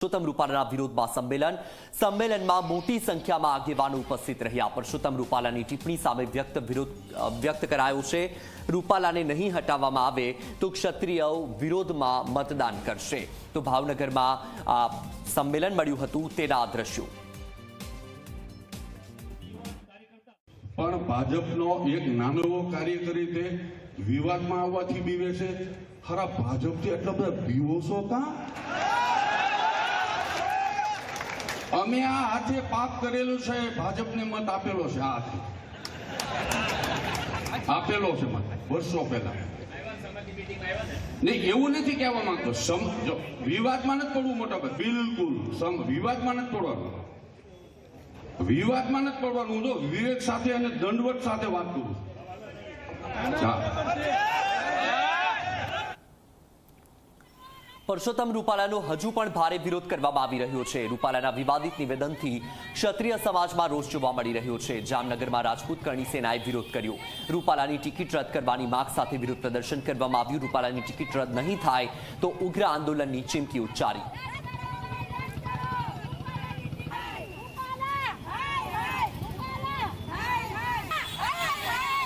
પરસોત્તમ રૂપાલાના વિરોધમાં સંમેલન. સંમેલનમાં મોટી સંખ્યામાં આગેવાનો ઉપસ્થિત રહ્યા. પરસોત્તમ રૂપાલાની ટિપ્પણી સામે વ્યક્ત વિરોધ વ્યક્ત કરાયો છે. રૂપાલાને નહીં હટાવવામાં આવે તો ક્ષત્રિયો વિરોધમાં મતદાન કરશે. તો ભાવનગરમાં સંમેલન મળ્યું હતું તેના દ્રશ્યો. પણ ભાજપનો એક નાનો કાર્યકરી તે વિવાદમાં આવવાથી બીવે છે. ખરા ભાજપથી એટલા બધા બીવો છો કા? અમે આ હાથે પાપ કરેલું છે, ભાજપને મત આપેલો છે આ હાથે. આપેલો છે મત, વર્ષો પહેલા. નહીં, એવું નથી કહેવા માંગતો. સમ, જો, વિવાદમાં નથી પડવું મોટા ભાઈ બિલકુલ, સમ, વિવાદમાં નથી પડવાનું. વિવાદમાં નથી પડવાનું. હું તો વિવેક સાથે અને દંડવત સાથે વાત કરું છું હા પરસોત્તમ રૂપાલાનો હજુ પણ ભારે વિરોધ કરવામાં આવી રહ્યો છે. રૂપાલાના વિવાદિત નિવેદનથી ક્ષત્રિય સમાજમાં રોષ જોવા મળી રહ્યો છે. જામનગરમાં રાજપૂત કરણી સેનાએ વિરોધ કર્યો. રૂપાલાની ટિકિટ રદ કરવાની માગ સાથે વિરોધ પ્રદર્શન કરવામાં આવ્યું. રૂપાલાની ટિકિટ રદ નહીં થાય તો ઉગ્ર આંદોલનની ચીમકી ઉચ્ચારી.